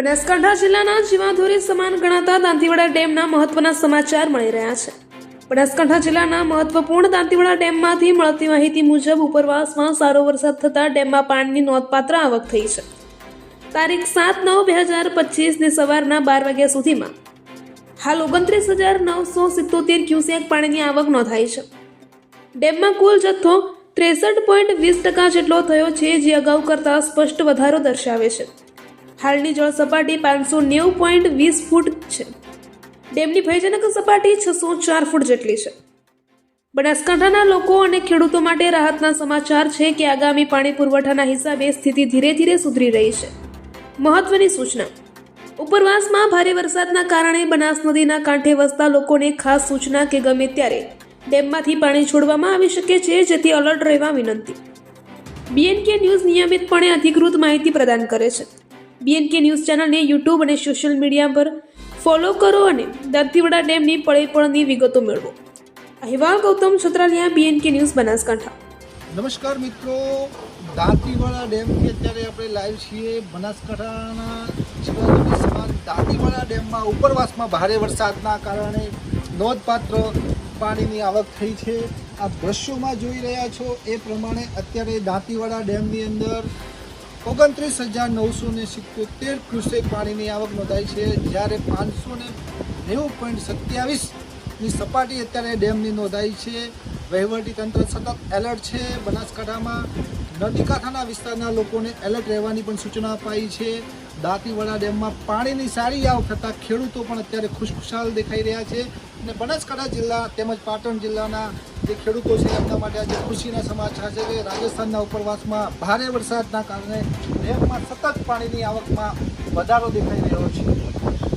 બનાસકાંઠા જિલ્લાના જીવાધોરી સમાન ગણાતા દાંતીવાડા ડેમના મહત્વના સમાચાર મળી રહ્યા છે. બનાસકાંઠા જિલ્લાના મહત્વપૂર્ણ દાંતીવાડા ડેમમાંથી મળતી માહિતી મુજબ ઉપરવાસમાં સારો વરસાદ થતાં ડેમમાં પાણીની નોંધપાત્ર આવક થઈ છે. તારીખ સાત નવ બે હજાર પચીસની સવારના બાર વાગ્યા સુધીમાં. હાલ ઓગણત્રીસ હજાર નવસો સિત્તોતેર ક્યુસેક પાણીની આવક નોંધાઈ છે. ડેમમાં કુલ જથ્થો ત્રેસઠ પોઈન્ટ વીસ ટકા જેટલો થયો છે, જે અગાઉ કરતાં સ્પષ્ટ વધારો દર્શાવે છે. હાલની જળ સપાટી પાંચસો નેવું પોઈન્ટ વીસ ફૂટ છે. ડેમની ભયજનક સપાટી છસો ચાર ફૂટ જેટલી છે. બનાસકાંઠાના લોકો અને ખેડૂતો માટે રાહતના સમાચાર છે કે આગામી પાણી પુરવઠાના હિસાબે સ્થિતિ ધીરે ધીરે સુધરી રહી છે. મહત્વની સૂચના. ઉપરવાસમાં ભારે વરસાદના કારણે બનાસ નદીના કાંઠે વસતા લોકોને ખાસ સૂચના કે ગમે ત્યારે ડેમમાંથી પાણી છોડવામાં આવી શકે છે, જેથી અલર્ટ રહેવા વિનંતી. બીએનકે ન્યૂઝ નિયમિતપણે અધિકૃત માહિતી પ્રદાન કરે છે. બીએનકે ન્યૂઝ ચેનલને યુટ્યુબ અને સોશિયલ મીડિયા પર ફોલો કરો અને દાંતીવાડા ડેમની પળેપળની વિગતો મેળવો. અહેવાલ ગૌતમ છત્રાલિયા બીએનકે ન્યૂઝ બનાસકાંઠા. નમસ્કાર મિત્રો. દાંતીવાડા ડેમથી અત્યારે આપણે લાઈવ છીએ. બનાસકાંઠાના સમાન દાંતીવાડા ડેમમાં ઉપરવાસમાં ભારે વરસાદના કારણે નોંધપાત્ર પાણીની આવક થઈ છે. આ દ્રશ્યોમાં જોઈ રહ્યા છો એ પ્રમાણે અત્યારે દાંતીવાડા ડેમની અંદર ઓગણત્રીસ હજાર નવસો ને સિત્યોતેર ક્યુસેક પાણીની આવક નોંધાઈ છે. જ્યારે પાંચસો ને નેવું પોઈન્ટ સત્યાવીસની સપાટી અત્યારે ડેમની નોંધાઈ છે. વહીવટી તંત્ર સતત એલર્ટ છે. બનાસકાંઠામાં નદીકાંઠાના વિસ્તારના લોકોને એલર્ટ રહેવાની પણ સૂચના અપાઈ છે. દાંતીવાડા ડેમમાં પાણીની સારી આવક થતાં ખેડૂતો પણ અત્યારે ખુશખુશાલ દેખાઈ રહ્યા છે. અને બનાસકાંઠા જિલ્લા તેમજ પાટણ જિલ્લાના જે ખેડૂતો છે, એમના માટે આજે ખુશીના સમાચાર છે કે રાજસ્થાનના ઉપરવાસમાં ભારે વરસાદના કારણે ડેમમાં સતત પાણીની આવકમાં વધારો દેખાઈ રહ્યો છે.